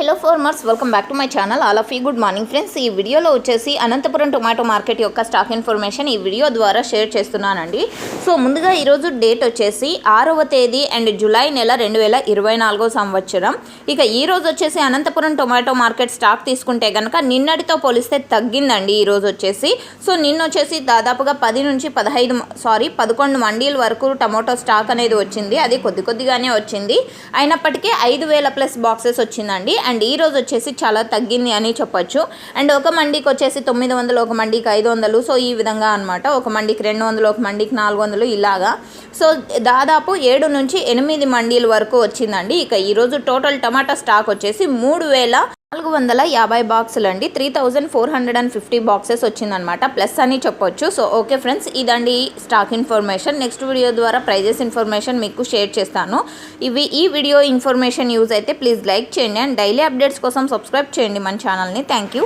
Hello farmers welcome back to my channel all of ఈ good morning friends ఈ వీడియోలో వచ్చేసి అనంతపురం టొమాటో మార్కెట్ యొక్క స్టాక్ ఇన్ఫర్మేషన్ ఈ వీడియో ద్వారా షేర్ చేస్తున్నానండి. సో ముందుగా ఈరోజు డేట్ వచ్చేసి ఆరవ తేదీ అండ్ జూలై నెల రెండు వేల ఇరవై నాలుగో సంవత్సరం. ఇక ఈరోజు వచ్చేసి అనంతపురం టొమాటో మార్కెట్ స్టాక్ తీసుకుంటే కనుక నిన్నటితో పోలిస్తే తగ్గిందండి ఈరోజు వచ్చేసి. సో నిన్న వచ్చేసి దాదాపుగా పది నుంచి పదహైదు సారీ పదకొండు మండీల వరకు టొమాటో స్టాక్ అనేది వచ్చింది. అది కొద్ది కొద్దిగానే వచ్చింది. అయినప్పటికీ ఐదు వేల ప్లస్ బాక్సెస్ వచ్చిందండి. అండ్ ఈ రోజు వచ్చేసి చాలా తగ్గింది అని చెప్పొచ్చు. అండ్ ఒక మండీకి వచ్చేసి తొమ్మిది వందలు ఒక మండీకి ఐదు వందలు సో ఈ విధంగా అనమాట ఒక మండీకి రెండు వందలు ఒక మండీకి నాలుగు వందలు ఇలాగా. సో దాదాపు ఏడు నుంచి ఎనిమిది మండీల వరకు వచ్చిందండి. ఇక ఈరోజు టోటల్ టమాటా స్టాక్ వచ్చేసి మూడు వేల నాలుగు వందల యాభై బాక్సులు అండి three thousand four hundred and fifty boxes వచ్చిందనమాట ప్లస్ అని చెప్పొచ్చు. సో ఓకే ఫ్రెండ్స్ ఇదండి స్టాక్ ఇన్ఫర్మేషన్. నెక్స్ట్ వీడియో ద్వారా ప్రైజెస్ ఇన్ఫర్మేషన్ మీకు షేర్ చేస్తాను. ఇవి ఈ వీడియో ఇన్ఫర్మేషన్ యూజ్ అయితే ప్లీజ్ లైక్ చేయండి. అండ్ డైలీ అప్డేట్స్ కోసం సబ్స్క్రైబ్ చేయండి మన ఛానల్ని. Thank you.